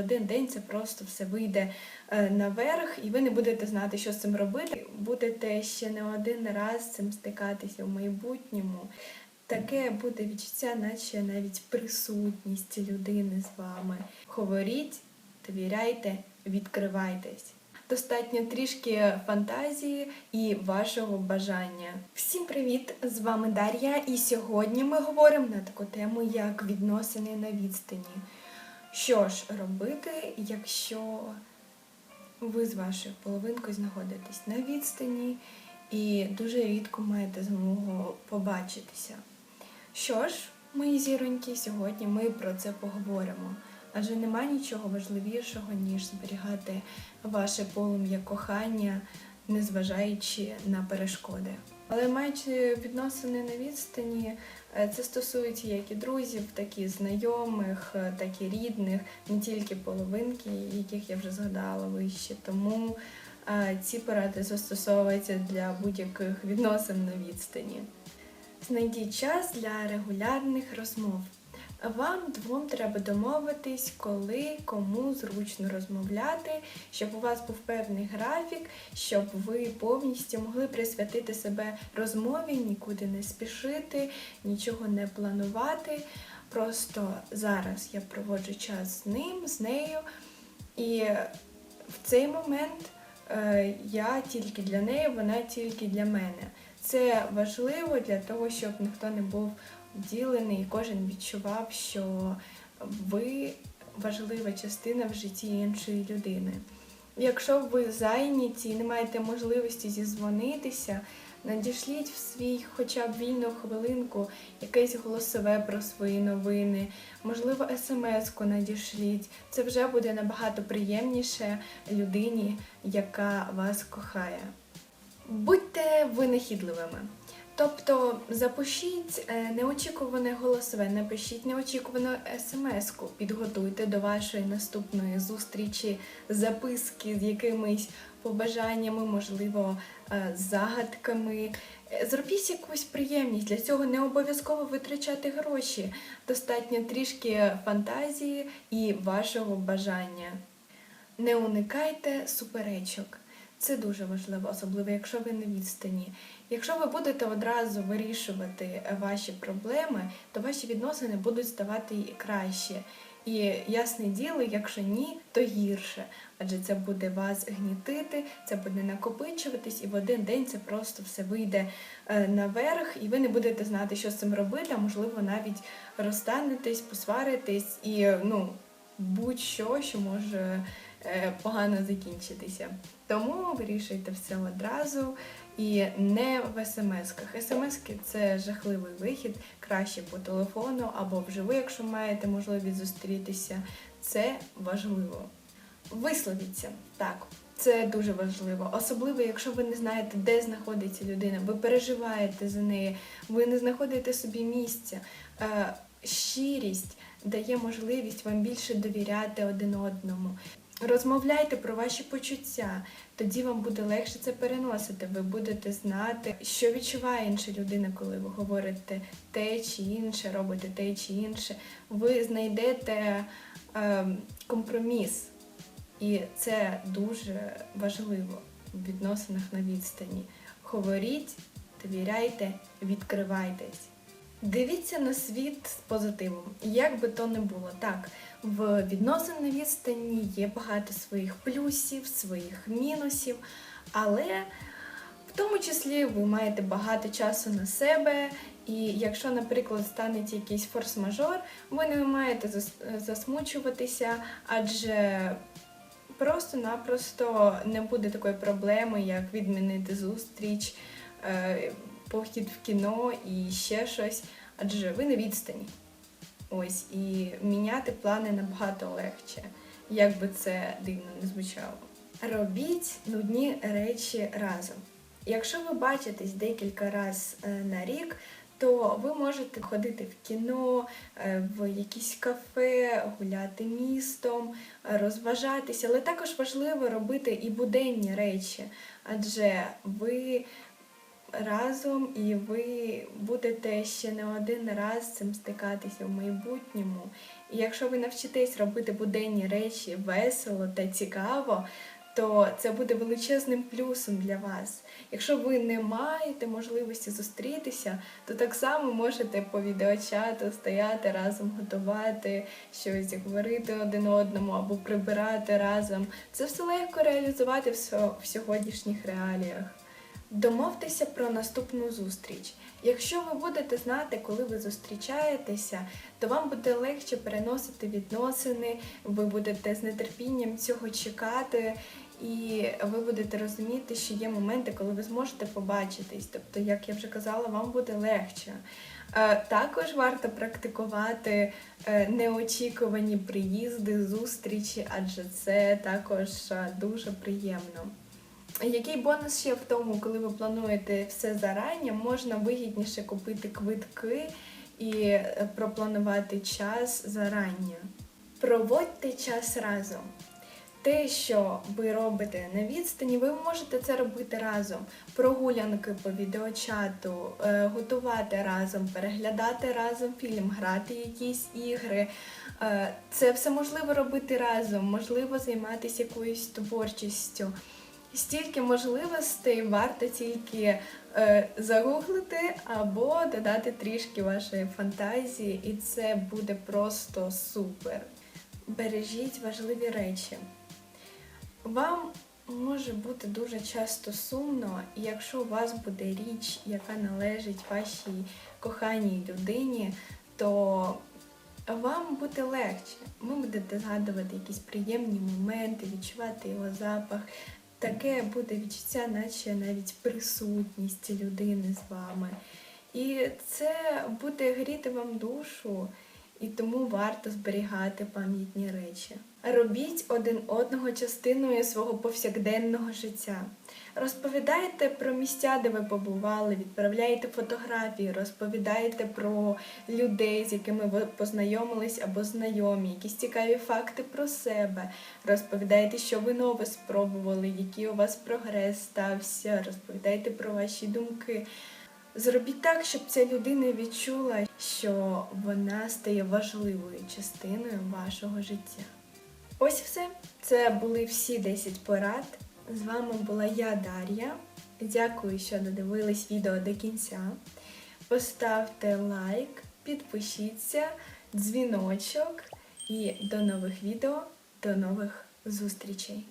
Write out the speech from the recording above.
один день це просто все вийде е, наверх, і ви не будете знати, що з цим робити. Будете ще не один раз цим стикатися в майбутньому. Таке буде відчуття, наче навіть присутність людини з вами. Говоріть, довіряйте, відкривайтесь. Достатньо трішки фантазії і вашого бажання. Всім привіт! З вами Дар'я, і сьогодні ми говоримо на таку тему, як відносини на відстані. Що ж робити, якщо ви з вашою половинкою знаходитесь на відстані і дуже рідко маєте змогу побачитися? Що ж, мої зіроньки, сьогодні ми про це поговоримо. Адже нема нічого важливішого, ніж зберігати ваше полум'я кохання, незважаючи на перешкоди. Але маючи відносини на відстані, це стосується як і друзів, так і знайомих, е, так і рідних, не тільки половинки, яких я вже згадала вище. Тому е, ці поради застосовуються для будь-яких відносин на відстані. Знайдіть час для регулярних розмов. Вам двом треба домовитись, коли кому зручно розмовляти, щоб у вас був певний графік, щоб ви повністю могли присвятити себе розмові, нікуди не спішити, нічого не планувати. Просто зараз я проводжу час з ним, з нею, і в цей момент е, я тільки для неї, вона тільки для мене. Це важливо для того, щоб ніхто не був вділений, і кожен відчував, що ви важлива частина в житті іншої людини. Якщо ви зайняті і не маєте можливості зізвонитися, надішліть в свій хоча б вільну хвилинку якесь голосове про свої новини, можливо, смс-ку надішліть. Це вже буде набагато приємніше людині, яка вас кохає. Будьте винахідливими. Тобто запишіть е, неочікуване голосове, напишіть неочікувану смс-ку, підготуйте до вашої наступної зустрічі записки з якимись побажаннями, можливо, е, загадками. Е, Зробіть якусь приємність, для цього не обов'язково витрачати гроші. Достатньо трішки фантазії і вашого бажання. Не уникайте суперечок. Це дуже важливо, особливо якщо ви на відстані. Якщо ви будете одразу вирішувати ваші проблеми, то ваші відносини будуть ставати краще. І ясне діло, якщо ні, то гірше. Адже це буде вас гнітити, це буде накопичуватись, і в один день це просто все вийде е, наверх, і ви не будете знати, що з цим робити, а можливо навіть розстанетесь, посваритесь і ну, будь-що, що може погано закінчитися. Тому вирішуйте все одразу і не в смс-ках. Смс-ки це жахливий вихід, краще по телефону або вживу, якщо маєте можливість зустрітися. Це важливо. Висловіться так. Це дуже важливо, особливо, якщо ви не знаєте, де знаходиться людина, ви переживаєте за неї, ви не знаходите собі місця. Е, щирість дає можливість вам більше довіряти один одному. Розмовляйте про ваші почуття, тоді вам буде легше це переносити. Ви будете знати, що відчуває інша людина, коли ви говорите те чи інше, робите те чи інше. Ви знайдете е, компроміс, і це дуже важливо в відносинах на відстані. Говоріть, довіряйте, відкривайтесь. Дивіться на світ з позитивом, як би то не було. Так, в відносин на відстані є багато своїх плюсів, своїх мінусів, але в тому числі ви маєте багато часу на себе, і якщо, наприклад, станеться якийсь форс-мажор, ви не маєте засмучуватися, адже просто-напросто не буде такої проблеми, як відмінити зустріч, е, похід в кіно і ще щось, адже ви на відстані. Ось, і міняти плани набагато легше, як би це дивно не звучало. Робіть нудні речі разом. Якщо ви бачитесь декілька разів на рік, то ви можете ходити в кіно, е, в якісь кафе, гуляти містом, е, розважатися, але також важливо робити і буденні речі, адже ви разом, і ви будете ще не один раз цим стикатися в майбутньому. І якщо ви навчитесь робити буденні речі весело та цікаво, то це буде величезним плюсом для вас. Якщо ви не маєте можливості зустрітися, то так само можете по відеочату стояти разом, готувати щось, говорити один одному або прибирати разом. Це все легко реалізувати в сьогоднішніх реаліях. Домовтеся про наступну зустріч. Якщо ви будете знати, коли ви зустрічаєтеся, то вам буде легше переносити відносини, ви будете з нетерпінням цього чекати, і ви будете розуміти, що є моменти, коли ви зможете побачитись. Тобто, як я вже казала, вам буде легше. Е, Також варто практикувати е, неочікувані приїзди, зустрічі, адже це також е, дуже приємно. Який бонус ще в тому, коли ви плануєте все зарані, можна вигідніше купити квитки і е, пропланувати час зарані. Проводьте час разом. Те, що ви робите на відстані, ви можете це робити разом. Прогулянки по відеочату, е, готувати разом, переглядати разом фільм, грати якісь ігри. Е, Це все можливо робити разом, можливо займатися якоюсь творчістю. Стільки можливостей варто тільки е, загуглити або додати трішки вашої фантазії, і це буде просто супер. Бережіть важливі речі. Вам може бути дуже часто сумно, якщо у вас буде річ, яка належить вашій коханій людині, то вам буде легше. Ви будете згадувати якісь приємні моменти, відчувати його запах. Таке буде відчуття, наче навіть присутність людини з вами. І це буде гріти вам душу, і тому варто зберігати пам'ятні речі. Робіть один одного частиною свого повсякденного життя. Розповідайте про місця, де ви побували, відправляйте фотографії, розповідайте про людей, з якими ви познайомились або знайомі, якісь цікаві факти про себе. Розповідайте, що ви нове спробували, який у вас прогрес стався, розповідайте про ваші думки. Зробіть так, щоб ця людина відчула, що вона стає важливою частиною вашого життя. Ось все. Це були всі 10 порад. З вами була я, Дар'я. Дякую, що додивились відео до кінця. Поставте лайк, підпишіться, дзвіночок і до нових відео, до нових зустрічей.